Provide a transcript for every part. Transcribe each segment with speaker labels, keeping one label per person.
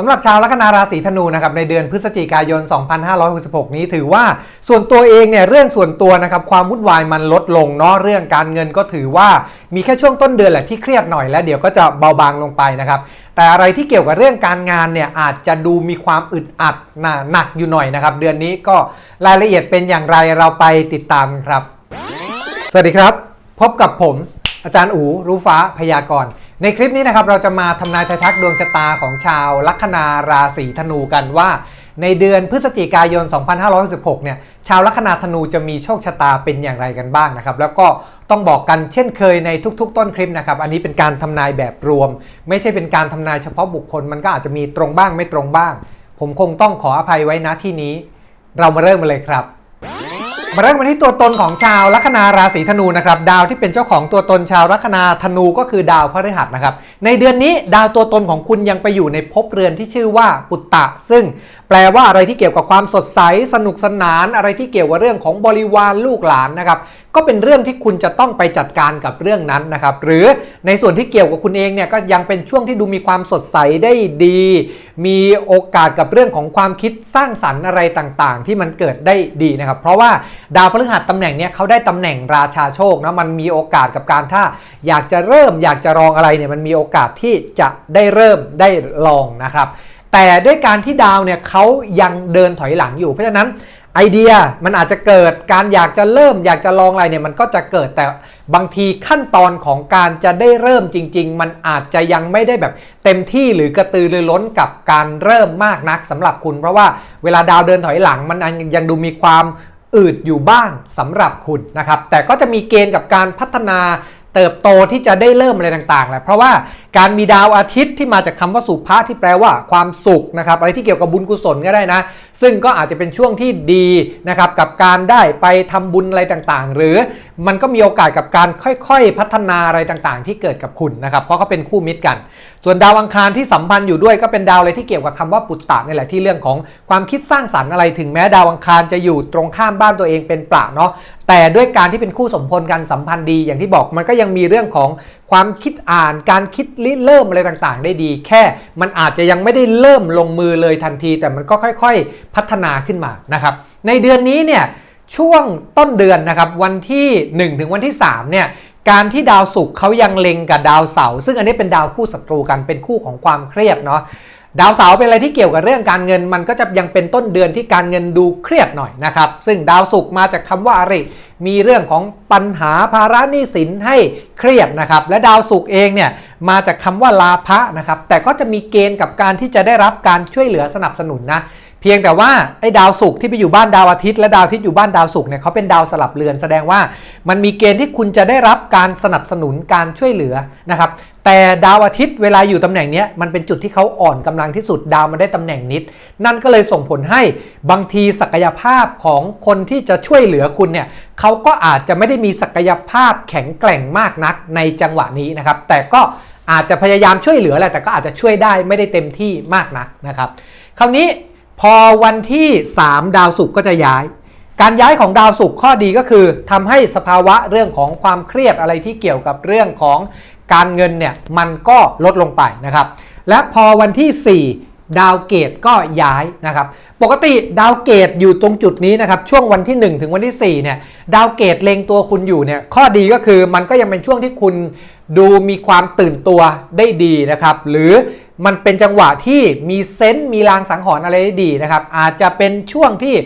Speaker 1: สำหรับชาวลัคนาราศีธนูนะครับในเดือนพฤศจิกายน 2566 นี้ถือว่าส่วนตัวเองเนี่ยเรื่องส่วนตัวนะครับความวุ่นวายมันลดลงเนาะเรื่องการเงินก็ถือว่ามีแค่ช่วงต้นเดือนแหละที่เครียดหน่อยแล้วเดี๋ยวก็จะเบาบางลงไปนะครับแต่อะไรที่เกี่ยวกับเรื่องการงานเนี่ยอาจจะดูมีความอึดอัดหนักอยู่หน่อยนะครับเดือนนี้ก็รายละเอียดเป็นอย่างไรเราไปติดตามครับ สวัสดีครับ พบกับผม อาจารย์อูรู้ฟ้าพยากรณ์ ในคลิปนี้นะครับเราจะมาทำนายทายทักดวงชะตาของชาวลัคนาราศีธนูกันว่า ในเดือนพฤศจิกายน 2566 เนี่ยชาวลัคนาธนูจะมีโชคชะตาเป็นอย่างไรกันบ้างนะครับ แล้วก็ต้องบอกกันเช่นเคยในทุก ๆ ต้นคลิปนะครับ อันนี้เป็นการทำนายแบบรวม ไม่ใช่เป็นการทำนายเฉพาะบุคคล มันก็อาจจะมีตรงบ้างไม่ตรงบ้าง ผมคงต้องขออภัยไว้ณที่นี้ เรามาเริ่มกันเลยครับ มาเริ่มกันที่ตัวตนของชาวลัคนาราศีธนูนะครับดาวที่เป็นเจ้าของตัวตนชาวลัคนาธนูก็คือดาวพฤหัสนะครับในเดือนนี้ดาวตัวตนของคุณยังไปอยู่ในภพเรือนที่ชื่อว่าปุตตะ ซึ่งแปลว่าอะไรที่เกี่ยวกับความสดใสสนุกสนานอะไรที่เกี่ยวกับเรื่องของบริวารลูกหลานนะครับก็เป็นเรื่องที่คุณจะต้องไปจัดการกับเรื่องนั้นนะครับหรือในส่วนที่เกี่ยวกับคุณเองเนี่ยก็ยังเป็นช่วงที่ดูมีความสดใสได้ดี มีโอกาสกับเรื่องของความคิดสร้างสรรค์อะไรต่างๆ ที่มันเกิดได้ดีนะครับ เพราะว่าดาวพฤหัสตำแหน่งเนี้ยเขาได้ตำแหน่งราชาโชคนะมันมีโอกาสกับการถ้า อยากจะเริ่มอยากจะลองอะไรเนี่ยมันมีโอกาสที่จะได้เริ่มได้ลองนะครับแต่ด้วยการที่ดาวเนี่ยเขายังเดินถอยหลังอยู่ เพราะฉะนั้นไอเดียมันอาจจะเกิดการอยากจะเริ่มอยากจะลองอะไรเนี่ยมันก็จะเกิดแต่บางทีขั้นตอนของการจะได้เริ่มจริง ๆ มันอาจจะยังไม่ได้แบบเต็มที่หรือกระตือรือร้นกับการเริ่มมากนักสำหรับคุณ เพราะว่าเวลาดาวเดินถอยหลังมันยังดูมีความ อืดอยู่บ้างสำหรับคุณนะครับ แต่ก็จะมีเกณฑ์กับการพัฒนา เติบโตที่จะได้เริ่มอะไรต่างๆแหละเพราะว่าการมีดาวอาทิตย์ที่มาจากคำว่าสุภาที่แปลว่าความสุขนะครับอะไรที่เกี่ยวกับบุญกุศลก็ได้นะ ซึ่งก็อาจจะเป็นช่วงที่ดีนะครับกับการได้ไปทำบุญอะไรต่างๆ หรือมันก็มีโอกาสกับการค่อยๆ พัฒนาอะไรต่างๆ ที่เกิดกับคุณนะครับเพราะเขาเป็นคู่มิตรกัน ส่วนดาวอังคารที่สัมพันธ์อยู่ด้วยก็เป็นดาวอะไรที่เกี่ยวกับคำว่าปุตตะนี่แหละที่เรื่องของความคิดสร้างสรรค์อะไร ถึงแม้ดาวอังคารจะอยู่ตรงข้ามบ้านตัวเองเป็นประเนาะ แต่ด้วยการที่เป็นคู่สมพลกันสัมพันธ์ดีอย่างที่บอกมันก็ยังมีเรื่องของความคิดอ่านการคิดริเริ่มอะไรต่างๆ ได้ดี แค่มันอาจจะยังไม่ได้เริ่มลงมือเลยทันที แต่มันก็ค่อยๆ พัฒนาขึ้นมานะครับ ในเดือนนี้เนี่ยช่วงต้นเดือนนะครับวันที่ 1 ถึงวันที่3เนี่ยการที่ดาวศุกร์เขายังเล็งกับดาวเสาร์ซึ่งอันนี้เป็นดาวคู่ศัตรูกันเป็นคู่ของความเครียดเนาะ ดาวเสาร์เป็นอะไรที่เกี่ยวกับเรื่องการเงิน มันก็จะยังเป็นต้นเดือนที่การเงินดูเครียดหน่อยนะครับ ซึ่งดาวศุกร์มาจากคำว่าอริ มีเรื่องของปัญหาภาระหนี้สินให้เครียดนะครับ และดาวศุกร์เองเนี่ยมาจากคำว่าลาภะนะครับ แต่ก็จะมีเกณฑ์กับการที่จะได้รับการช่วยเหลือสนับสนุนนะ เพียงแต่ว่าไอ้ดาวศุกร์ที่ไปอยู่บ้านดาวอาทิตย์และดาวอาทิตย์อยู่บ้านดาวศุกร์เนี่ยเขาเป็นดาวสลับเรือนแสดงว่ามันมีเกณฑ์ที่คุณจะได้รับการสนับสนุนการช่วยเหลือนะครับแต่ดาวอาทิตย์เวลาอยู่ตำแหน่งนี้มันเป็นจุดที่เขาอ่อนกำลังที่สุดดาวมันได้ตำแหน่งนิด นั่นก็เลยส่งผลให้บางทีศักยภาพของคนที่จะช่วยเหลือคุณเนี่ยเขาก็อาจจะไม่ได้มีศักยภาพแข็งแกร่งมากนักในจังหวะนี้นะครับ แต่ก็อาจจะพยายามช่วยเหลือแหละแต่ก็อาจจะช่วยได้ไม่ได้เต็มที่มากนักนะครับ คราวนี้ พอวันที่ 3 ดาวศุกร์ก็จะย้าย การย้ายของดาวศุกร์ข้อดีก็คือทำให้สภาวะเรื่องของความเครียดอะไรที่เกี่ยวกับเรื่องของการเงินเนี่ยมันก็ลดลงไปนะครับ และพอวันที่ 4 ดาวเกตก็ย้ายนะครับ ปกติดาวเกตอยู่ตรงจุดนี้นะครับ ช่วงวันที่ 1 ถึงวันที่ 4 เนี่ย ดาวเกตเล็งตัวคุณอยู่เนี่ยข้อดีก็คือมันก็ยังเป็นช่วงที่คุณดูมีความตื่นตัวได้ดีนะครับ หรือ มันเป็นจังหวะที่มีเซนต์มีลางสังหรณ์อะไรดีนะครับ อาจจะเป็นช่วงที่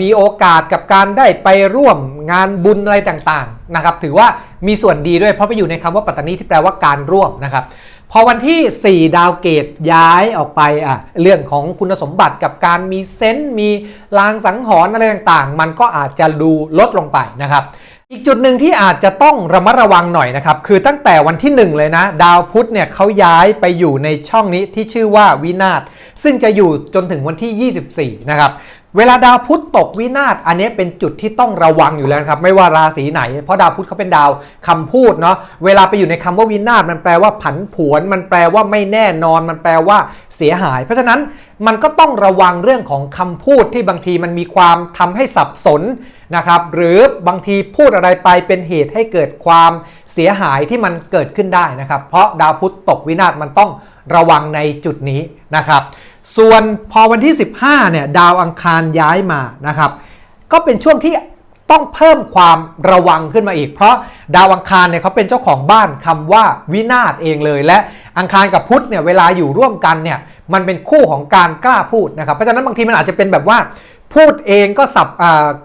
Speaker 1: มีโอกาสกับการได้ไปร่วมงานบุญอะไรต่างๆนะครับ ถือว่ามีส่วนดีด้วยเพราะไปอยู่ในคำว่าปัตตานีที่แปลว่าการร่วมนะครับ พอวันที่ 4 ดาวเกตย้ายออกไปอะเรื่องของคุณสมบัติกับการมีเซนต์มีลางสังหรณ์อะไรต่างๆ มันก็อาจจะดูลดลงไปนะครับ อีกจุดหนึ่งที่อาจจะต้องระมัดระวังหน่อยนะครับ คือตั้งแต่วันที่ 1 เลยนะ ดาวพุธเนี่ยเขาย้ายไปอยู่ในช่องนี้ที่ชื่อว่าวินาศซึ่งจะอยู่จนถึงวันที่ 24 นะครับ เวลาดาวพุธตกวินาศอันนี้เป็นจุดที่ต้องระวังอยู่แล้วครับไม่ว่าราศีไหน เพราะดาวพุธเขาเป็นดาวคำพูดเนาะเวลาไปอยู่ในคำว่าวินาศมันแปลว่าผันผวน มันแปลว่าไม่แน่นอน มันแปลว่าเสียหาย เพราะฉะนั้นมันก็ต้องระวังเรื่องของคำพูดที่บางทีมันมีความทำให้สับสนนะครับหรือบางทีพูดอะไรไปเป็นเหตุให้เกิดความเสียหายที่มันเกิดขึ้นได้นะครับ เพราะดาวพุธตกวินาศมันต้องระวังในจุดนี้นะครับ ส่วนพอวันที่ 15เนี่ยดาวอังคารย้ายมานะครับก็เป็นช่วงที่ต้องเพิ่มความระวังขึ้นมาอีก เพราะดาวอังคารเนี่ยเขาเป็นเจ้าของบ้านคำว่าวินาศเองเลย และอังคารกับพุธเนี่ยเวลาอยู่ร่วมกันเนี่ยมันเป็นคู่ของการกล้าพูดนะครับเพราะฉะนั้นบางทีมันอาจจะเป็นแบบว่า พูดเองก็สับ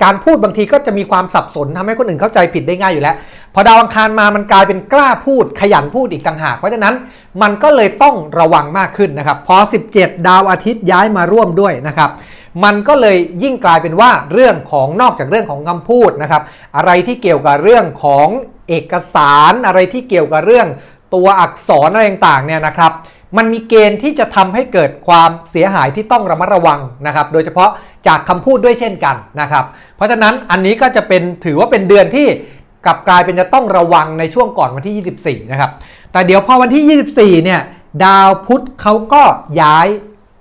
Speaker 1: การพูดบางทีก็จะมีความสับสนทำให้คนอื่นเข้าใจผิดได้ง่ายอยู่แล้ว พอดาวอังคารมามันกลายเป็นกล้าพูดขยันพูดอีกต่างหาก เพราะฉะนั้นมันก็เลยต้องระวังมากขึ้นนะครับ พอ 17 ดาวอาทิตย์ย้ายมาร่วมด้วยนะครับ มันก็เลยยิ่งกลายเป็นว่าเรื่องของนอกจากเรื่องของคำพูดนะครับ อะไรที่เกี่ยวกับเรื่องของเอกสารอะไรที่เกี่ยวกับเรื่องตัวอักษรอะไรต่างๆเนี่ยนะครับ มันมีเกณฑ์ที่จะทำให้เกิดความเสียหายที่ต้องระมัดระวังนะครับ โดยเฉพาะจากคำพูดด้วยเช่นกันนะครับ เพราะฉะนั้นอันนี้ก็จะเป็นถือว่าเป็นเดือนที่กลับกลายเป็นจะต้องระวังในช่วงก่อนวันที่ 24 นะครับ แต่เดี๋ยวพอวันที่ 24 เนี่ย ดาวพุธเขาก็ย้าย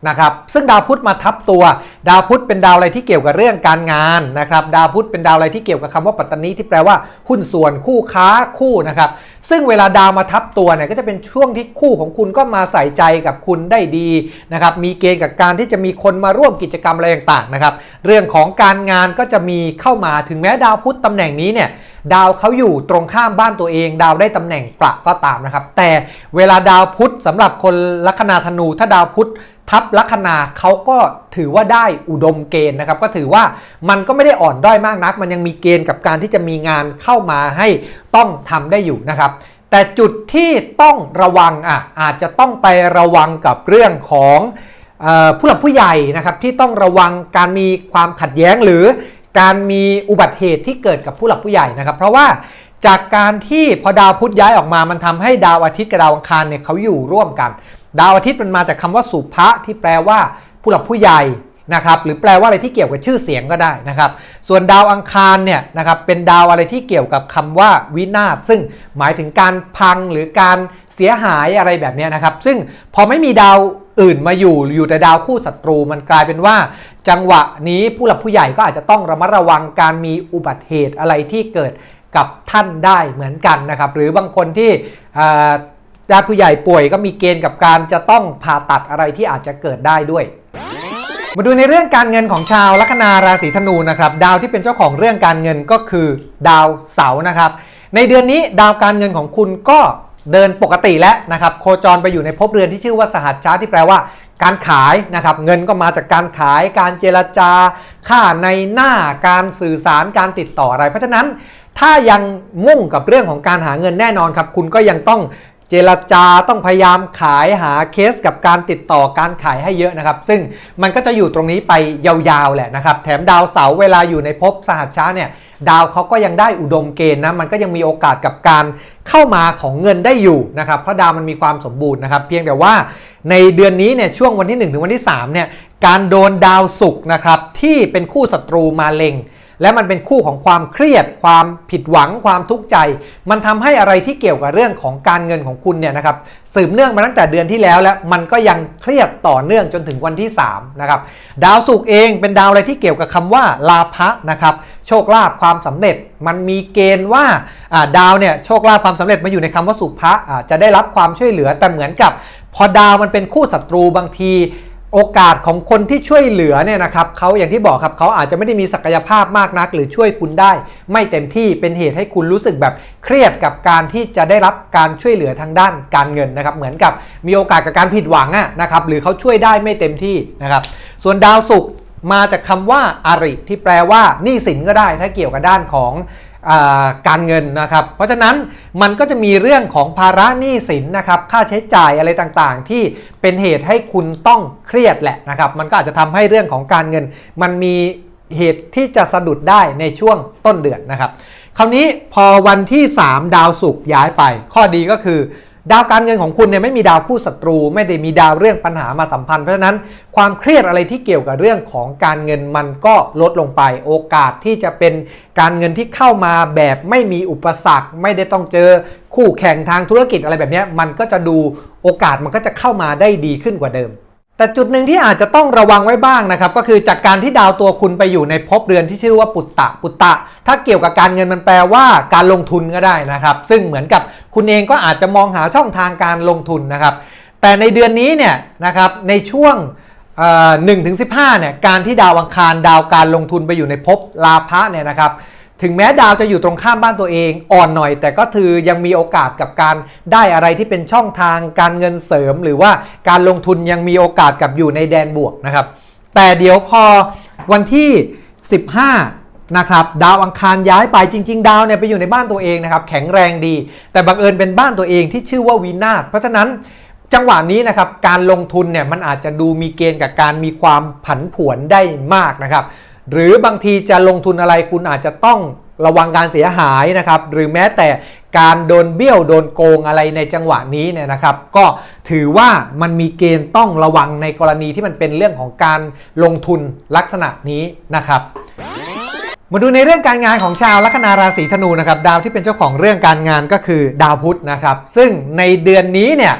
Speaker 1: นะครับซึ่งดาวพุธมาทับตัว ดาวพุธเป็นดาวอะไรที่เกี่ยวกับเรื่องการงานนะครับดาวพุธเป็นดาวอะไรที่เกี่ยวกับคำว่าปัตตานีที่แปลว่าหุ้นส่วนคู่ค้าคู่นะครับซึ่งเวลาดาวมาทับตัวเนี่ยก็จะเป็นช่วงที่คู่ของคุณก็มาใส่ใจกับคุณได้ดีนะครับมีเกณฑ์กับการที่จะมีคนมาร่วมกิจกรรมอะไรต่างๆนะครับเรื่องของการงานก็จะมีเข้ามาถึงแม้ดาวพุธตำแหน่งนี้เนี่ย ดาวเขาอยู่ตรงข้ามบ้านตัวเอง ดาวได้ตำแหน่งประก็ตามนะครับ แต่เวลาดาวพุธสำหรับคนลัคนาธนู ถ้าดาวพุธทับลัคนาเขาก็ถือว่าได้อุดมเกณฑ์นะครับ ก็ถือว่ามันก็ไม่ได้อ่อนด้อยมากนัก มันยังมีเกณฑ์กับการที่จะมีงานเข้ามาให้ต้องทำได้อยู่นะครับแต่จุดที่ต้องระวังอะอาจจะต้องไประวังกับเรื่องของผู้หลักผู้ใหญ่นะครับที่ต้องระวังการมีความขัดแย้งหรือ การมีอุบัติเหตุที่เกิดกับผู้หลักผู้ใหญ่นะครับ เพราะว่าจากการที่พอดาวพุธย้ายออกมา มันทำให้ดาวอาทิตย์กับดาวอังคารเนี่ยเขาอยู่ร่วมกัน ดาวอาทิตย์มันมาจากคำว่าสุภะที่แปลว่าผู้หลักผู้ใหญ่นะครับหรือแปลว่าอะไรที่เกี่ยวกับชื่อเสียงก็ได้นะครับ ส่วนดาวอังคารเนี่ยนะครับเป็นดาวอะไรที่เกี่ยวกับคำว่าวินาศซึ่งหมายถึงการพังหรือการเสียหายอะไรแบบนี้นะครับ ซึ่งพอไม่มีดาว อื่นมาอยู่อยู่แต่ดาวคู่ศัตรูมันกลายเป็นว่า จังหวะนี้ผู้หลักผู้ใหญ่ก็อาจจะต้องระมัดระวังการมีอุบัติเหตุอะไรที่เกิดกับท่านได้เหมือนกันนะครับ หรือบางคนที่อ่าญาติผู้ใหญ่ป่วยก็มีเกณฑ์กับการจะต้องผ่าตัดอะไรที่อาจจะเกิดได้ด้วยมาดูในเรื่องการเงินของชาวลัคนาราศีธนูนะครับดาวที่เป็นเจ้าของเรื่องการเงินก็คือดาวเสาร์นะครับ ในเดือนนี้ดาวการเงินของคุณก็ เดินปกติแล้วนะครับโคจรไปอยู่ในภพเรือนที่ชื่อว่าสหัสชาที่แปลว่าการขายนะครับเงินก็มาจากการขายการเจรจา ค่าในหน้าการสื่อสารการติดต่ออะไร เพราะฉะนั้นถ้ายังมุ่งกับเรื่องของการหาเงินแน่นอนครับ คุณก็ยังต้อง เจรจาต้องพยายามขายหาเคสกับการติดต่อการขายให้เยอะนะครับ ซึ่งมันก็จะอยู่ตรงนี้ไปยาวๆแหละนะครับ แถมดาวเสาเวลาอยู่ในภพสหัสช้าเนี่ยดาวเขาก็ยังได้อุดมเกณฑ์นะมันก็ยังมีโอกาสกับการเข้ามาของเงินได้อยู่นะครับเพราะดาวมันมีความสมบูรณ์นะครับเพียงแต่ว่าในเดือนนี้เนี่ยช่วงวันที่ 1 ถึงวันที่3เนี่ยการโดนดาวศุกร์นะครับที่เป็นคู่ศัตรูมาเล็ง และมันเป็นคู่ของความเครียด ความผิดหวัง ความทุกข์ใจ มันทำให้อะไรที่เกี่ยวกับเรื่องของการเงินของคุณเนี่ยนะครับสืบเนื่องมาตั้งแต่เดือนที่แล้ว แล้วมันก็ยังเครียดต่อเนื่องจนถึงวันที่3นะครับดาวศุกร์เองเป็นดาวอะไรที่เกี่ยวกับคำว่าลาภะนะครับโชคลาภความสำเร็จมันมีเกณฑ์ว่าดาวเนี่ยโชคลาภความสำเร็จมาอยู่ในคำว่าสุภะอ่าจะได้รับความช่วยเหลือแต่เหมือนกับ พอดาวมันเป็นคู่ศัตรูบางที โอกาสของคนที่ช่วยเหลือเนี่ยนะครับเขาอย่างที่บอกครับเขาอาจจะไม่ได้มีศักยภาพมากนัก หรือช่วยคุณได้ ไม่เต็มที่เป็นเหตุให้คุณรู้สึกแบบเครียดกับการที่จะได้รับการช่วยเหลือทางด้านการเงินนะครับ เหมือนกับมีโอกาสกับการผิดหวังอะนะครับหรือเขาช่วยได้ไม่เต็มที่นะครับส่วนดาวศุกร์มาจากคำว่าอาริที่แปลว่าหนี้สินก็ได้ถ้าเกี่ยวกับด้านของ การเงินนะครับ เพราะฉะนั้นมันก็จะมีเรื่องของภาระหนี้สินนะครับค่าใช้จ่ายอะไรต่างๆ ที่เป็นเหตุให้คุณต้องเครียดแหละนะครับ มันก็อาจจะทำให้เรื่องของการเงิน มันมีเหตุที่จะสะดุดได้ในช่วงต้นเดือนนะครับ คราวนี้พอวันที่ 3 ดาวศุกร์ย้ายไป ข้อดีก็คือ ดาวการเงินของคุณเนี่ยไม่มีดาวคู่ศัตรู ไม่ได้มีดาวเรื่องปัญหามาสัมพันธ์เพราะฉะนั้นความเครียดอะไรที่เกี่ยวกับเรื่องของการเงินมันก็ลดลงไป โอกาสที่จะเป็นการเงินที่เข้ามาแบบไม่มีอุปสรรค ไม่ได้ต้องเจอคู่แข่งทางธุรกิจอะไรแบบนี้มันก็จะดูโอกาสมันก็จะเข้ามาได้ดีขึ้นกว่าเดิม แต่จุดหนึ่งที่อาจจะต้องระวังไว้บ้างนะครับ ก็คือจากการที่ดาวตัวคุณไปอยู่ในภพเรือนที่ชื่อว่าปุตตะปุตตะ ถ้าเกี่ยวกับการเงินมันแปลว่าการลงทุนก็ได้นะครับ ซึ่งเหมือนกับคุณเองก็อาจจะมองหาช่องทางการลงทุนนะครับ แต่ในเดือนนี้เนี่ยนะครับในช่วงหนึ่งถึงสิเนี่ยการที่ดาวอังคารดาวการลงทุนไปอยู่ในภพลาภะเนี่ยนะครับ ถึงแม้ดาวจะอยู่ตรงข้ามบ้านตัวเอง อ่อนหน่อย แต่ก็คือยังมีโอกาสกับการได้อะไรที่เป็นช่องทางการเงินเสริม หรือว่าการลงทุนยังมีโอกาสกับอยู่ในแดนบวกนะครับ แต่เดี๋ยวพอวันที่ 15 นะครับดาวอังคารย้ายไปจริง ๆ ดาวเนี่ยไปอยู่ในบ้านตัวเองนะครับ แข็งแรงดี แต่บังเอิญเป็นบ้านตัวเองที่ชื่อว่าวินาศเพราะฉะนั้นจังหวะนี้นะครับการลงทุนเนี่ยมันอาจจะดูมีเกณฑ์กับการมีความผันผวนได้มากนะครับ หรือบางทีจะลงทุนอะไรคุณอาจจะต้องระวังการเสียหายนะครับ หรือแม้แต่การโดนเบี้ยวโดนโกงอะไรในจังหวะนี้เนี่ยนะครับ ก็ถือว่ามันมีเกณฑ์ต้องระวังในกรณีที่มันเป็นเรื่องของการลงทุนลักษณะนี้นะครับมาดูในเรื่องการงานของชาวลัคนาราศีธนูนะครับดาวที่เป็นเจ้าของเรื่องการงานก็คือดาวพุธนะครับ ซึ่งในเดือนนี้เนี่ย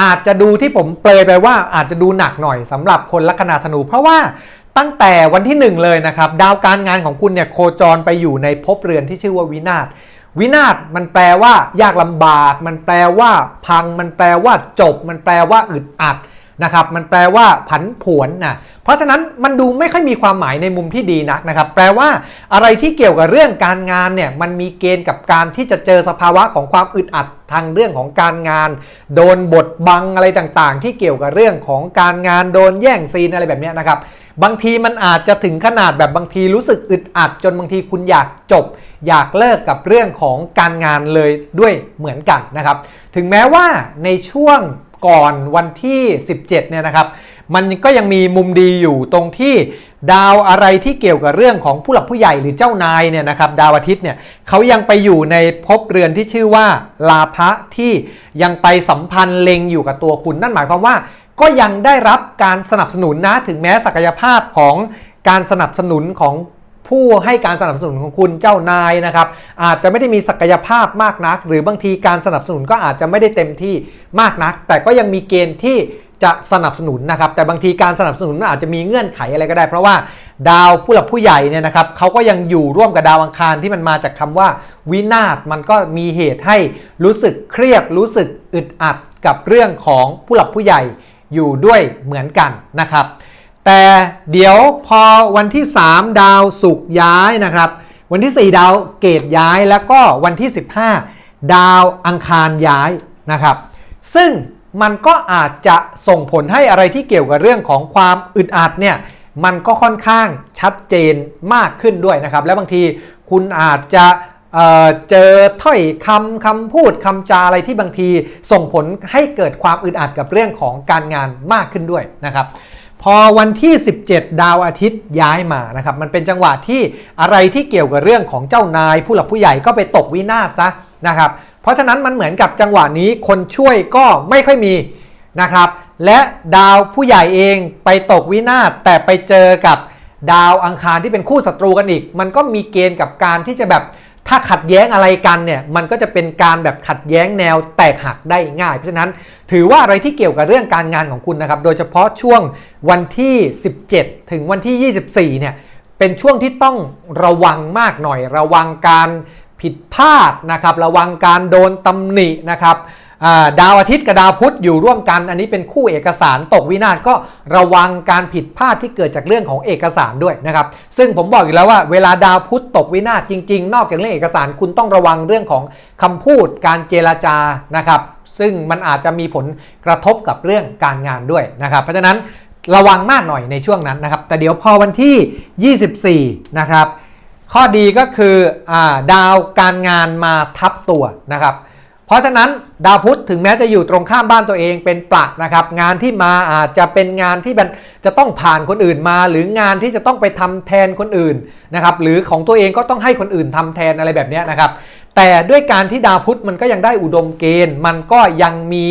Speaker 1: อาจจะดูที่ผมเปลยไปว่าอาจจะดูหนักหน่อยสำหรับคนลัคนาธนู เพราะว่า ตั้งแต่วันที่ 1 เลยนะครับ ดาวการงานของคุณเนี่ยโคจรไปอยู่ในภพเรือนที่ชื่อว่าวินาศวินาศมันแปลว่ายากลำบาก มันแปลว่า พัง มันแปลว่าจบ มันแปลว่าอึดอัดนะครับ มันแปลว่าผันผวนนะ เพราะฉะนั้นมันดูไม่ค่อยมีความหมายในมุมที่ดีนักนะครับ แปลว่าอะไรที่เกี่ยวกับเรื่องการงานเนี่ย มันมีเกณฑ์กับการที่จะเจอสภาวะของความอึดอัดทางเรื่องของการงาน โดนบทบังอะไรต่างๆ ที่เกี่ยวกับเรื่องของการงาน โดนแย่งซีนอะไรแบบนี้นะครับ บางทีมันอาจจะถึงขนาดแบบบางทีรู้สึกอึดอัด จนบางทีคุณอยากจบ อยากเลิกกับเรื่องของการงานเลยด้วยเหมือนกันนะครับ ถึงแม้ว่าในช่วงก่อนวันที่ 17 เนี่ยนะครับ มันก็ยังมีมุมดีอยู่ตรงที่ดาวอะไรที่เกี่ยวกับเรื่องของผู้หลักผู้ใหญ่หรือเจ้านายเนี่ยนะครับดาวอาทิตย์เนี่ยเขายังไปอยู่ในภพเรือนที่ชื่อว่าลาภะที่ยังไปสัมพันธ์เล็งอยู่กับตัวคุณ นั่นหมายความว่า ก็ยังได้รับการสนับสนุนนะถึงแม้ศักยภาพของการสนับสนุนของผู้ให้การสนับสนุนของคุณเจ้านายนะครับ อาจจะไม่ได้มีศักยภาพมากนัก หรือบางทีการสนับสนุนก็อาจจะไม่ได้เต็มที่มากนัก แต่ก็ยังมีเกณฑ์ที่จะสนับสนุนนะครับ แต่บางทีการสนับสนุนอาจจะมีเงื่อนไขอะไรก็ได้ เพราะว่าดาวผู้หลักผู้ใหญ่เนี่ยนะครับเขาก็ยังอยู่ร่วมกับดาวอังคารที่มันมาจากคำว่า วินาศมันก็มีเหตุให้รู้สึกเครียดรู้สึกอึดอัดกับเรื่องของผู้หลักผู้ใหญ่ อยู่ด้วยเหมือนกันนะครับ แต่เดี๋ยวพอวันที่ 3 ดาวศุกย้ายนะครับ วันที่ 4 ดาวเกตย้ายแล้วก็วันที่ 15 ดาวอังคารย้ายนะครับ ซึ่งมันก็อาจจะส่งผลให้อะไรที่เกี่ยวกับเรื่องของความอึดอัดเนี่ยมันก็ค่อนข้างชัดเจนมากขึ้นด้วยนะครับ และบางทีคุณอาจจะ เจอถ้อยคำคำพูดคำจาอะไรที่บางทีส่งผลให้เกิดความอึดอัดกับเรื่องของการงานมากขึ้นด้วยนะครับ พอวันที่ 17 ดาวอาทิตย์ย้ายมานะครับ มันเป็นจังหวะที่อะไรที่เกี่ยวกับเรื่องของเจ้านาย ผู้หลักผู้ใหญ่ก็ไปตกวินาศซะนะครับ เพราะฉะนั้นมันเหมือนกับจังหวะนี้คนช่วยก็ไม่ค่อยมีนะครับ และดาวผู้ใหญ่เองไปตกวินาศแต่ไปเจอกับดาวอังคารที่เป็นคู่ศัตรูกันอีก มันก็มีเกณฑ์กับการที่จะแบบ ถ้าขัดแย้งอะไรกันเนี่ยมันก็จะเป็นการแบบขัดแย้งแนวแตกหักได้ง่าย เพราะฉะนั้นถือว่าอะไรที่เกี่ยวกับเรื่องการงานของคุณนะครับ โดยเฉพาะช่วงวันที่ 17 ถึงวันที่ 24 เนี่ยเป็นช่วงที่ต้องระวังมากหน่อย ระวังการผิดพลาดนะครับ ระวังการโดนตำหนินะครับ ดาวอาทิตย์กับดาวพุธอยู่ร่วมกัน อันนี้เป็นคู่เอกสารตกวินาศก็ระวังการผิดพลาดที่เกิดจากเรื่องของเอกสารด้วยนะครับ ซึ่งผมบอกอยู่แล้วว่าเวลาดาวพุธตกวินาศจริง ๆ นอกจากเรื่องเอกสารคุณต้องระวังเรื่องของคำพูด การเจรจานะครับ ซึ่งมันอาจจะมีผลกระทบกับเรื่องการงานด้วยนะครับ เพราะฉะนั้นระวังมากหน่อยในช่วงนั้นนะครับ แต่เดี๋ยวพอวันที่ 24 นะครับ ข้อดีก็คืออดาวการงานมาทับตัวนะครับ ราะฉะนั้นดาวพุธถึงแม้จะอยู่ตรงข้ามบ้านตัวเองเป็นปลักนะครับ งานที่มาอาจจะเป็นงานที่จะต้องผ่านคนอื่นมา หรืองานที่จะต้องไปทำแทนคนอื่นนะครับหรือของตัวเองก็ต้องให้คนอื่นทำแทนอะไรแบบนี้นะครับ แต่ด้วยการที่ดาวพุธมันก็ยังได้อุดมเกณฑ์ มันก็ยังมี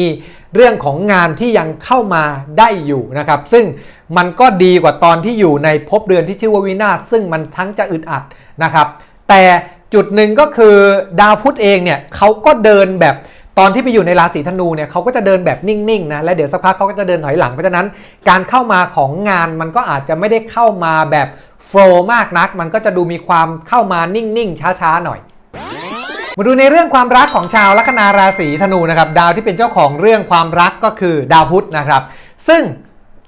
Speaker 1: เรื่องของงานที่ยังเข้ามาได้อยู่นะครับ ซึ่งมันก็ดีกว่าตอนที่อยู่ในภพเดือนที่ชื่อว่าวินาศซึ่งมันทั้งจะอึดอัดนะครับ แต่ จุดหนึ่งก็คือดาวพุธเองเนี่ยเขาก็เดินแบบตอนที่ไปอยู่ในราศีธนูเนี่ยเขาก็จะเดินแบบนิ่งๆนะและเดี๋ยวสักพักเขาก็จะเดินถอยหลังเพราะฉะนั้นการเข้ามาของงานมันก็อาจจะไม่ได้เข้ามาแบบโฟล์มากนัก มันก็จะดูมีความเข้ามานิ่งๆช้าๆหน่อยมาดูในเรื่องความรักของชาวลัคนาราศีธนูนะครับดาวที่เป็นเจ้าของเรื่องความรักก็คือดาวพุธนะครับ ซึ่ง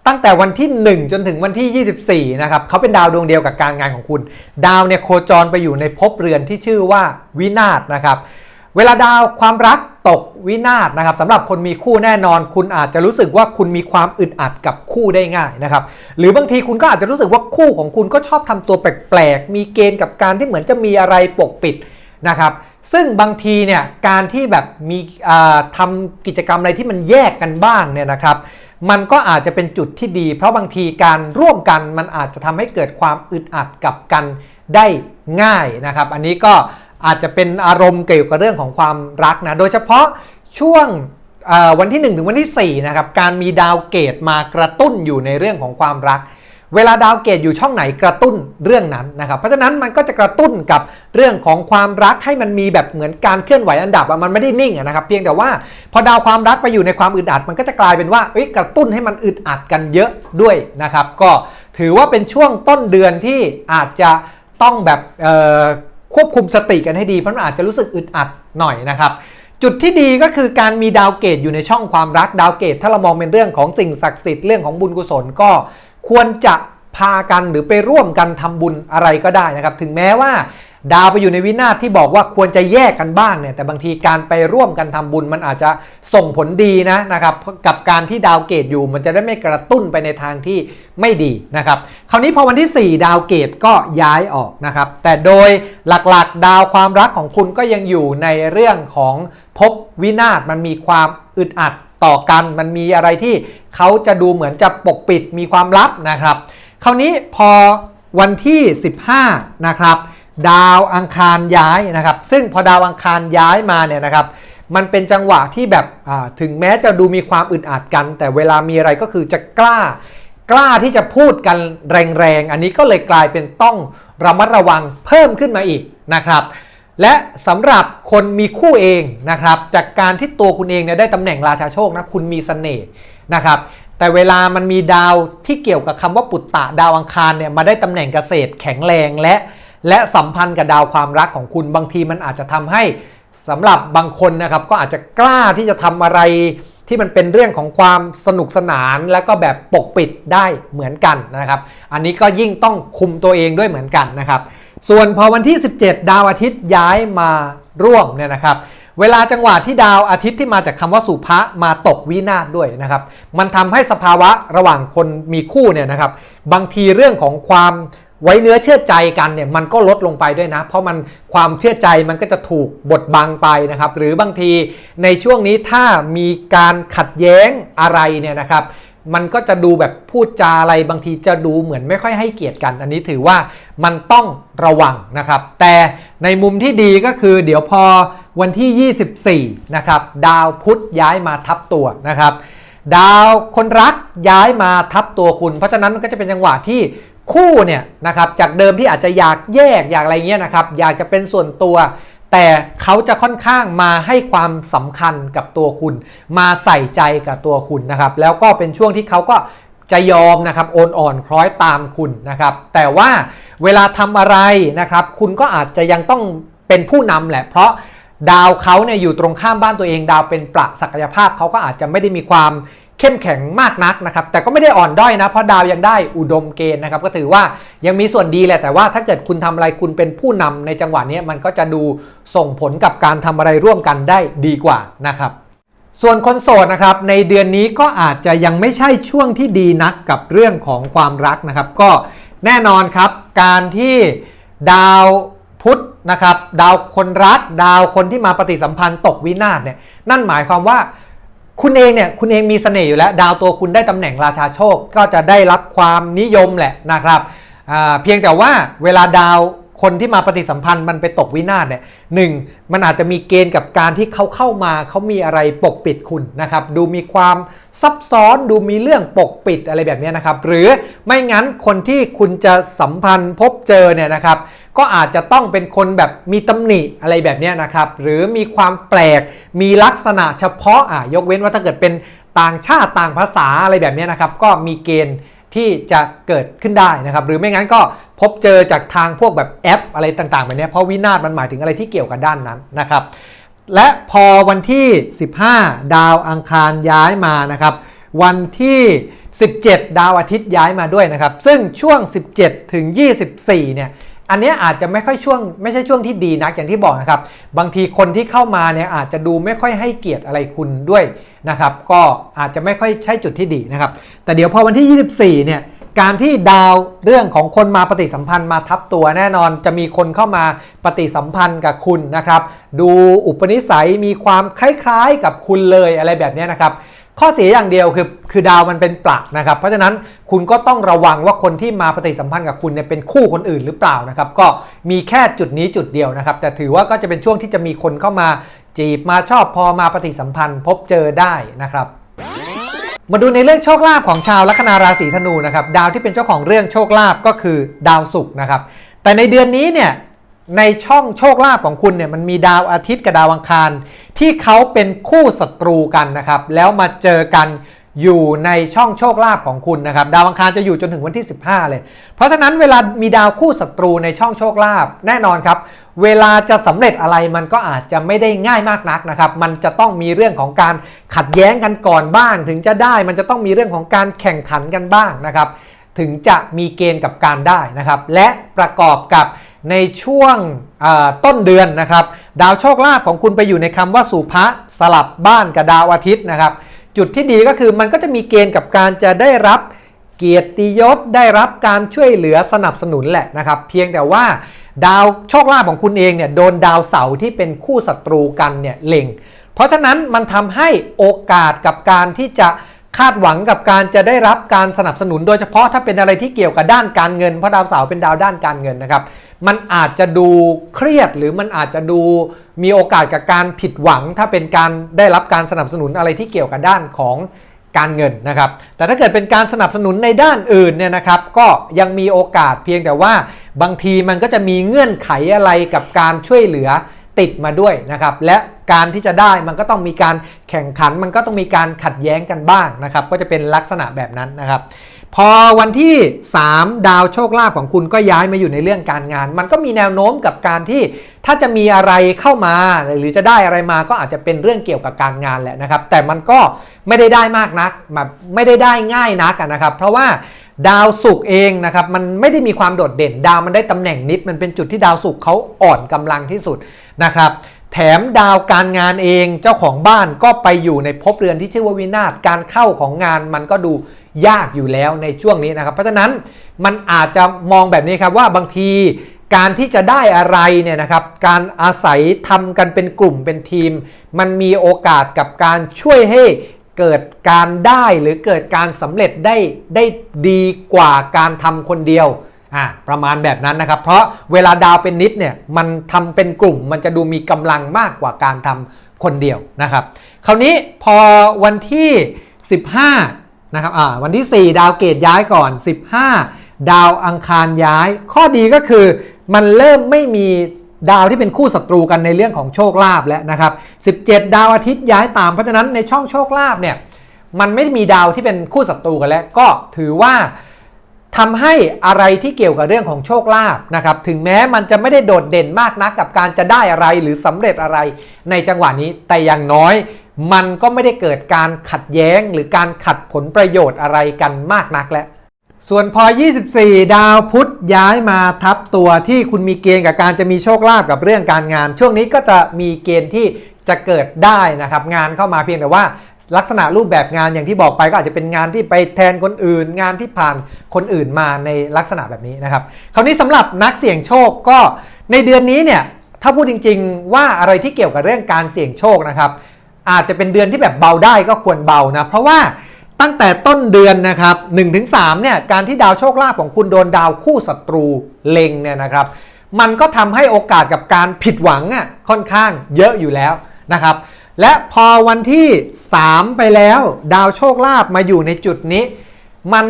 Speaker 1: ตั้งแต่วันที่ 1 จนถึงวันที่ 24 นะครับเขาเป็นดาวดวงเดียวกับการงานของคุณ ดาวเนี่ยโคจรไปอยู่ในภพเรือนที่ชื่อว่าวินาศนะครับ เวลาดาวความรักตกวินาศนะครับสำหรับคนมีคู่แน่นอน คุณอาจจะรู้สึกว่าคุณมีความอึดอัดกับคู่ได้ง่ายนะครับหรือบางทีคุณก็อาจจะรู้สึกว่าคู่ของคุณก็ชอบทำตัวแปลกๆ มีเกณฑ์กับการที่เหมือนจะมีอะไรปกปิดนะครับซึ่งบางทีเนี่ยการที่แบบมีทำกิจกรรมอะไรที่มันแยกกันบ้างเนี่ยนะครับ มันก็อาจจะเป็นจุดที่ดี เพราะบางทีการร่วมกันมันอาจจะทำให้เกิดความอึดอัดกับกันได้ง่ายนะครับ อันนี้ก็อาจจะเป็นอารมณ์เกี่ยวกับเรื่องของความรักนะโดยเฉพาะช่วงวันที่ 1 ถึงวันที่4นะครับการมีดาวเกตมากระตุ้นอยู่ในเรื่องของความรัก เวลาดาวเกตอยู่ช่องไหนกระตุ้นเรื่องนั้นนะครับ เพราะฉะนั้นมันก็จะกระตุ้นกับเรื่องของความรักให้มันมีแบบเหมือนการเคลื่อนไหวอันดับมันไม่ได้นิ่งนะครับเพียงแต่ว่าพอดาวความรักไปอยู่ในความอึดอัด มันก็จะกลายเป็นว่ากระตุ้นให้มันอึดอัดกันเยอะด้วยนะครับ ก็ถือว่าเป็นช่วงต้นเดือนที่อาจจะต้องแบบควบคุมสติกันให้ดีเพราะมันอาจจะรู้สึกอึดอัดหน่อยนะครับจุดที่ดีก็คือการมีดาวเกตอยู่ในช่องความรักดาวเกตถ้าเรามองเป็นเรื่องของสิ่งศักดิ์สิทธิ์เรื่องของบุญกุศลก็ ควรจะพากันหรือไปร่วมกันทำบุญอะไรก็ได้นะครับ ถึงแม้ว่า ดาวไปอยู่ในวินาศที่บอกว่าควรจะแยกกันบ้างเนี่ยแต่บางทีการไปร่วมกันทำบุญมันอาจจะส่งผลดีนะนะครับกับการที่ดาวเกตอยู่มันจะได้ไม่กระตุ้นไปในทางที่ไม่ดีนะครับคราวนี้พอวันที่ 4 ดาวเกตก็ย้ายออกนะครับแต่โดยหลักๆ ดาวความรักของคุณก็ยังอยู่ในเรื่องของภพวินาศมันมีความอึดอัดต่อกัน มันมีอะไรที่เขาจะดูเหมือนจะปกปิดมีความลับนะครับ คราวนี้พอวันที่ 15 นะครับ ดาวอังคารย้ายนะครับ ซึ่งพอดาวอังคารย้ายมาเนี่ยนะครับ มันเป็นจังหวะที่แบบถึงแม้จะดูมีความอึดอัดกัน แต่เวลามีอะไรก็คือจะกล้ากล้าที่จะพูดกันแรงๆ อันนี้ก็เลยกลายเป็นต้องระมัดระวังเพิ่มขึ้นมาอีกนะครับและสำหรับคนมีคู่เองนะครับ จากการที่ตัวคุณเองเนี่ยได้ตำแหน่งราชาโชคนะคุณมีเสน่ห์นะครับ แต่เวลามันมีดาวที่เกี่ยวกับคำว่าปุตตะดาวอังคารเนี่ยมาได้ตำแหน่งเกษตรแข็งแรงและ และสัมพันธ์กับดาวความรักของคุณบางทีมันอาจจะทำให้สำหรับบางคนนะครับก็อาจจะกล้าที่จะทำอะไรที่มันเป็นเรื่องของความสนุกสนานแล้วก็แบบปกปิดได้เหมือนกันนะครับ อันนี้ก็ยิ่งต้องคุมตัวเองด้วยเหมือนกันนะครับ ส่วนพอวันที่ 17 ดาวอาทิตย์ย้ายมาร่วมเนี่ยนะครับ เวลาจังหวะที่ดาวอาทิตย์ที่มาจากคำว่าสุภะมาตกวินาศด้วยนะครับ มันทำให้สภาวะระหว่างคนมีคู่เนี่ยนะครับ บางทีเรื่องของความ ไว้เนื้อเชื่อใจกันเนี่ยมันก็ลดลงไปด้วยนะ เพราะมันความเชื่อใจมันก็จะถูกบดบังไปนะครับ หรือบางทีในช่วงนี้ถ้ามีการขัดแย้งอะไรเนี่ยนะครับมันก็จะดูแบบพูดจาอะไรบางทีจะดูเหมือนไม่ค่อยให้เกียรติกัน อันนี้ถือว่ามันต้องระวังนะครับ แต่ในมุมที่ดีก็คือเดี๋ยวพอวันที่ 24 นะครับ ดาวพุธย้ายมาทับตัวนะครับ ดาวคนรักย้ายมาทับตัวคุณ เพราะฉะนั้นมันก็จะเป็นจังหวะที่ คู่เนี่ยนะครับจากเดิมที่อาจจะอยากแยกอยากอะไรเงี้ยนะครับอยากจะเป็นส่วนตัว แต่เขาจะค่อนข้างมาให้ความสำคัญกับตัวคุณ มาใส่ใจกับตัวคุณนะครับแล้วก็เป็นช่วงที่เขาก็จะยอมนะครับโอนอ่อนคล้อยตามคุณนะครับแต่ว่าเวลาทำอะไรนะครับคุณก็อาจจะยังต้องเป็นผู้นำแหละ เพราะดาวเขาเนี่ยอยู่ตรงข้ามบ้านตัวเอง ดาวเป็นประศักยภาพเขาก็อาจจะไม่ได้มีความ เข้มแข็งมากนักนะครับ แต่ก็ไม่ได้อ่อนด้อยนะ เพราะดาวยังได้อุดมเกณฑ์นะครับ ก็ถือว่ายังมีส่วนดีแหละ แต่ว่าถ้าเกิดคุณทำอะไรคุณเป็นผู้นำในจังหวะนี้มันก็จะดูส่งผลกับการทำอะไรร่วมกันได้ดีกว่านะครับส่วนคนโสดนะครับในเดือนนี้ก็อาจจะยังไม่ใช่ช่วงที่ดีนักกับเรื่องของความรักนะครับ ก็แน่นอนครับ การที่ดาวพุธนะครับ ดาวคนรัก ดาวคนที่มาปฏิสัมพันธ์ตกวินาศเนี่ยนั่นหมายความว่า คุณเองเนี่ยคุณเองมีเสน่ห์อยู่แล้ว ดาวตัวคุณได้ตำแหน่งราชาโชค ก็จะได้รับความนิยมแหละนะครับเพียงแต่ว่าเวลาดาวคนที่มาปฏิสัมพันธ์มันไปตกวินาศเนี่ยหนึ่งมันอาจจะมีเกณฑ์กับการที่เขาเข้ามาเขามีอะไรปกปิดคุณนะครับดูมีความซับซ้อนดูมีเรื่องปกปิดอะไรแบบนี้นะครับ หรือไม่งั้นคนที่คุณจะสัมพันธ์พบเจอเนี่ยนะครับ ก็อาจจะต้องเป็นคนแบบมีตำหนิอะไรแบบนี้นะครับ หรือมีความแปลก มีลักษณะเฉพาะอะยกเว้นว่าถ้าเกิดเป็นต่างชาติต่างภาษาอะไรแบบนี้นะครับ ก็มีเกณฑ์ที่จะเกิดขึ้นได้นะครับ หรือไม่งั้นก็พบเจอจากทางพวกแบบแอปอะไรต่างๆแบบเนี้ยเพราะวินาศมันหมายถึงอะไรที่เกี่ยวกับด้านนั้นนะครับ และพอวันที่ 15 ดาวอังคารย้ายมานะครับ วันที่ 17 ดาวอาทิตย์ย้ายมาด้วยนะครับ ซึ่งช่วง 17 ถึง 24 เนี่ย อันนี้อาจจะไม่ค่อยช่วงไม่ใช่ช่วงที่ดีนักอย่างที่บอกนะครับ บางทีคนที่เข้ามาเนี่ยอาจจะดูไม่ค่อยให้เกียรติอะไรคุณด้วยนะครับ ก็อาจจะไม่ค่อยใช่จุดที่ดีนะครับ แต่เดี๋ยวพอวันที่ 24 เนี่ยการที่ดาวเรื่องของคนมาปฏิสัมพันธ์มาทับตัวแน่นอนจะมีคนเข้ามาปฏิสัมพันธ์กับคุณนะครับ ดูอุปนิสัยมีความคล้ายๆกับคุณเลยอะไรแบบนี้นะครับ ข้อเสียอย่างเดียวคือคือดาวมันเป็นปลักนะครับ เพราะฉะนั้นคุณก็ต้องระวังว่าคนที่มาปฏิสัมพันธ์กับคุณเนี่ยเป็นคู่คนอื่นหรือเปล่านะครับ ก็มีแค่จุดนี้จุดเดียวนะครับ แต่ถือว่าก็จะเป็นช่วงที่จะมีคนเข้ามาจีบมาชอบพอมาปฏิสัมพันธ์ พบเจอได้นะครับมาดูในเรื่องโชคลาภของชาวลัคนาราศีธนูนะครับ ดาวที่เป็นเจ้าของเรื่องโชคลาภก็คือดาวศุกร์นะครับ แต่ในเดือนนี้เนี่ย ในช่องโชคลาภของคุณเนี่ยมันมีดาวอาทิตย์กับดาวอังคาร ที่เขาเป็นคู่ศัตรูกันนะครับ แล้วมาเจอกันอยู่ในช่องโชคลาภของคุณนะครับ ดาวอังคารจะอยู่จนถึงวันที่ 15 เลย เพราะฉะนั้นเวลามีดาวคู่ศัตรูในช่องโชคลาภแน่นอนครับ เวลาจะสำเร็จอะไรมันก็อาจจะไม่ได้ง่ายมากนักนะครับ มันจะต้องมีเรื่องของการขัดแย้งกันก่อนบ้าง ถึงจะได้มันจะต้องมีเรื่องของการแข่งขันกันบ้างนะครับ ถึงจะมีเกณฑ์กับการได้นะครับ และประกอบกับ ในช่วงต้นเดือนนะครับ ดาวโชคลาภของคุณไปอยู่ในคำว่าสุภะสลับบ้านกับดาวอาทิตย์นะครับ จุดที่ดีก็คือมันก็จะมีเกณฑ์กับการจะได้รับเกียรติยศได้รับการช่วยเหลือสนับสนุนแหละนะครับ เพียงแต่ว่าดาวโชคลาภของคุณเองเนี่ยโดนดาวเสาร์ที่เป็นคู่ศัตรูกันเนี่ยเล็ง เพราะฉะนั้นมันทำให้โอกาสกับการที่จะคาดหวังกับการจะได้รับการสนับสนุน โดยเฉพาะถ้าเป็นอะไรที่เกี่ยวกับด้านการเงินเพราะดาวเสาร์เป็นดาวด้านการเงินนะครับ มันอาจจะดูเครียดหรือมันอาจจะดูมีโอกาสกับการผิดหวัง ถ้าเป็นการได้รับการสนับสนุนอะไรที่เกี่ยวกับด้านของการเงินนะครับ แต่ถ้าเกิดเป็นการสนับสนุนในด้านอื่นเนี่ยนะครับ ก็ยังมีโอกาสเพียงแต่ว่าบางทีมันก็จะมีเงื่อนไขอะไรกับการช่วยเหลือติดมาด้วยนะครับ และการที่จะได้มันก็ต้องมีการแข่งขัน มันก็ต้องมีการขัดแย้งกันบ้างนะครับ ก็จะเป็นลักษณะแบบนั้นนะครับ พอวันที่ 3 ดาวโชคลาภของคุณก็ย้ายมาอยู่ในเรื่องการงาน มันก็มีแนวโน้มกับการที่ถ้าจะมีอะไรเข้ามา หรือจะได้อะไรมาก็อาจจะเป็นเรื่องเกี่ยวกับการงานแหละนะครับ แต่มันก็ไม่ได้ได้มากนักแบบไม่ได้ได้ง่ายนักนะครับ เพราะว่าดาวศุกร์เองนะครับมันไม่ได้มีความโดดเด่น ดาวมันได้ตำแหน่งนิด มันเป็นจุดที่ดาวศุกร์เขาอ่อนกำลังที่สุดนะครับแถมดาวการงานเองเจ้าของบ้านก็ไปอยู่ในภพเรือนที่ชื่อว่าวินาศการเข้าของงานมันก็ดู ยากอยู่แล้วในช่วงนี้นะครับ เพราะฉะนั้นมันอาจจะมองแบบนี้ครับว่าบางทีการที่จะได้อะไรเนี่ยนะครับการอาศัยทำกันเป็นกลุ่มเป็นทีม มันมีโอกาสกับการช่วยให้เกิดการได้หรือเกิดการสำเร็จได้ได้ดีกว่าการทำคนเดียวอ่าประมาณแบบนั้นนะครับ เพราะเวลาดาวเป็นนิดเนี่ยมันทำเป็นกลุ่ม มันจะดูมีกำลังมากกว่าการทำคนเดียวนะครับ คราวนี้พอวันที่ 15 นะครับอ่าวันที่ 4 ดาวเกตย้ายก่อน 15 ดาวอังคารย้าย ข้อดีก็คือมันเริ่มไม่มีดาวที่เป็นคู่ศัตรูกันในเรื่องของโชคลาภแล้วนะครับ 17 ดาวอาทิตย์ย้ายตามเพราะฉะนั้นในช่องโชคลาภเนี่ยมันไม่มีดาวที่เป็นคู่ศัตรูกันแล้ว ก็ถือว่าทำให้อะไรที่เกี่ยวกับเรื่องของโชคลาภนะครับถึงแม้มันจะไม่ได้โดดเด่นมากนักกับการจะได้อะไรหรือสำเร็จอะไรในจังหวะนี้แต่อย่างน้อย มันก็ไม่ได้เกิดการขัดแย้งหรือการขัดผลประโยชน์อะไรกันมากนักแล้วส่วนพอ 24 ดาวพุธย้ายมาทับตัวที่คุณมีเกณฑ์กับการจะมีโชคลาภกับเรื่องการงาน ช่วงนี้ก็จะมีเกณฑ์ที่จะเกิดได้นะครับงานเข้ามาเพียงแต่ว่าลักษณะรูปแบบงานอย่างที่บอกไปก็อาจจะเป็นงานที่ไปแทนคนอื่น งานที่ผ่านคนอื่นมาในลักษณะแบบนี้นะครับ คราวนี้สำหรับนักเสี่ยงโชคก็ในเดือนนี้เนี่ยถ้าพูดจริง ๆ ว่าอะไรที่เกี่ยวกับเรื่องการเสี่ยงโชคนะครับ อาจจะเป็นเดือนที่แบบเบาได้ก็ควรเบานะเพราะว่าตั้งแต่ต้นเดือนนะครับ1-3เนี่ยการที่ดาวโชคลาภของคุณโดนดาวคู่ศัตรูเล็งเนี่ยนะครับ มันก็ทำให้โอกาสกับการผิดหวังอะค่อนข้างเยอะอยู่แล้วนะครับ และพอวันที่ 3 ไปแล้วดาวโชคลาภมาอยู่ในจุดนี้ มัน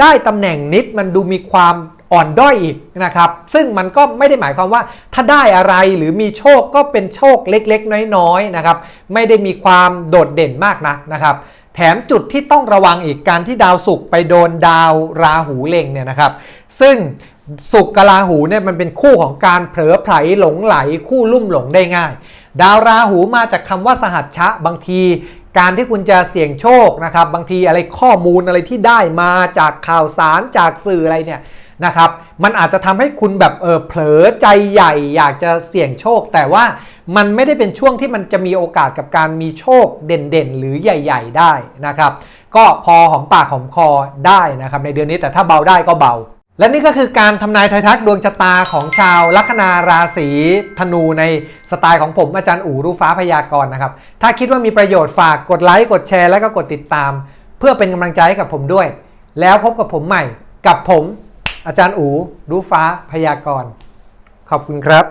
Speaker 1: ได้ตำแหน่งนิดมันดูมีความ อ่อนด้อยอีกนะครับซึ่งมันก็ไม่ได้หมายความว่า ถ้าได้อะไรหรือมีโชคก็เป็นโชคเล็กๆ น้อยๆนะครับไม่ได้มีความโดดเด่นมากนักนะครับแถมจุดที่ต้องระวังอีกการที่ดาวศุกร์ไปโดนดาวราหูเล็งเนี่ยนะครับ ซึ่งศุกร์กับราหูเนี่ยมันเป็นคู่ของการเผลอไผลหลงไหลคู่ลุ่มหลงได้ง่าย ดาวราหูมาจากคำว่าสหัชชะบางที การที่คุณจะเสี่ยงโชคนะครับ บางทีอะไรข้อมูลอะไรที่ได้มาจากข่าวสารจากสื่ออะไรเนี่ย นะครับมันอาจจะทำให้คุณแบบเออเผลอใจใหญ่ อยากจะเสี่ยงโชค แต่ว่ามันไม่ได้เป็นช่วงที่มันจะมีโอกาสกับการมีโชคเด่นๆ หรือใหญ่ ๆ ได้นะครับ ก็พอหอมปากหอมคอได้นะครับในเดือนนี้แต่ถ้าเบาได้ก็เบาและนี่ก็คือการทำนายทายทักดวงชะตาของชาวลัคนาราศีธนูในสไตล์ของผมอาจารย์อู่รู้ฟ้าพยากรณ์นะครับ ถ้าคิดว่ามีประโยชน์ฝากกดไลค์กดแชร์แล้วก็กดติดตาม เพื่อเป็นกำลังใจให้กับผมด้วย แล้วพบกับผมใหม่กับผม อาจารย์อูรู้ฟ้าพยากรณ์ ขอบคุณครับ